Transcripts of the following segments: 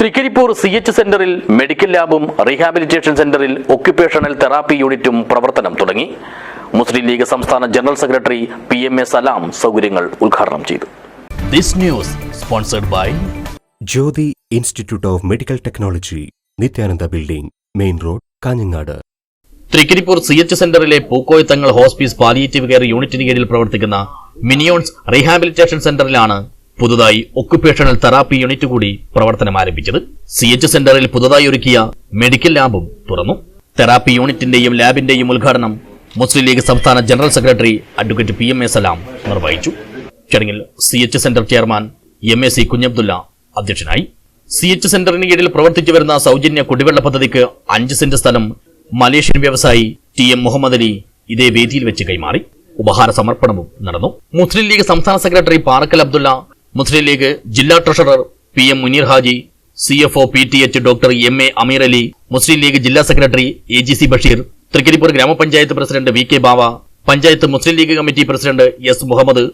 Trikaripur C H സെന്ററിൽ medical ലാബും rehabilitation സെന്ററിൽ ഒക്യുപേഷണൽ തെറാപ്പി യൂണിറ്റും പ്രവർത്തനം തുടങ്ങി. മുസ്ലിം ലീഗ് സംസ്ഥാന general secretary P M A Salam സൗകര്യങ്ങൾ ഉദ്ഘാടനം ചെയ്തു. This news sponsored by Jyothi institute of medical technology Nithyananda building main road Kanhangad. Trikaripur C H സെന്ററിലെ പൂക്കോയത്തങ്ങൾ ഹോസ്പീസ് പാലിയേറ്റീവ് കെയർ യൂണിറ്റിന് കീഴിൽ പ്രവർത്തിക്കുന്ന മിനിയോൺസ് റീഹാബിലിറ്റേഷൻ സെന്ററിലാണ് പുതുതായി ഒക്കുപേഷണൽ തെറാപ്പി യൂണിറ്റ് കൂടി പ്രവർത്തനം ആരംഭിച്ചത്. സി എച്ച് സെന്ററിൽ പുതുതായി ഒരുക്കിയ മെഡിക്കൽ ലാബും തുറന്നു. തെറാപ്പി യൂണിറ്റിന്റെയും ലാബിന്റെയും ഉദ്ഘാടനം മുസ്ലിം ലീഗ് സംസ്ഥാന general secretary advocate P M A Salam നിർവഹിച്ചു. ചടങ്ങിൽ C H centre chairman M A C Kunhabdulla അധ്യക്ഷനായി. സി എച്ച് സെന്ററിന് കീഴിൽ പ്രവർത്തിച്ചു വരുന്ന സൗജന്യ കുടിവെള്ള പദ്ധതിക്ക് അഞ്ച് സെന്റ് സ്ഥലം മലേഷ്യൻ വ്യവസായി ടി എം മുഹമ്മദ് അലി ഇതേ വേദിയിൽ വെച്ച് കൈമാറി. ഉപഹാര സമർപ്പണവും നടന്നു. മുസ്ലിം ലീഗ് സംസ്ഥാന സെക്രട്ടറി പാറക്കൽ അബ്ദുള്ള മുസ്ലിം ലീഗ് ജില്ലാ treasurer P M Muneer Haji C F O P T H doctor M A Ameer Ali Muslim League ജില്ലാ secretary A G C Basheer Trikaripur ഗ്രാമപഞ്ചായത്ത് president V K Bava panchayat Muslim League committee president S Muhammad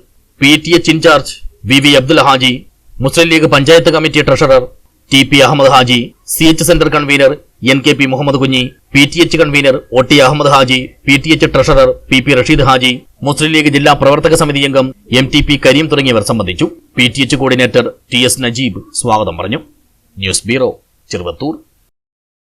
P T H incharge V V Abdul Haji Muslim League panchayat committee treasurer T P Ahmed Haji C H centre convener N K P Muhammad Kunhi P T H convener O T Ahmed Haji P T H treasurer P P Rasheed Haji Muslim League ജില്ലാ പ്രവർത്തക സമിതി അംഗം M T P Kareem തുടങ്ങിയവർ സംബന്ധിച്ചു. P T H coordinator T S Najeeb സ്വാഗതം പറഞ്ഞു. News bureau Cheruvathur.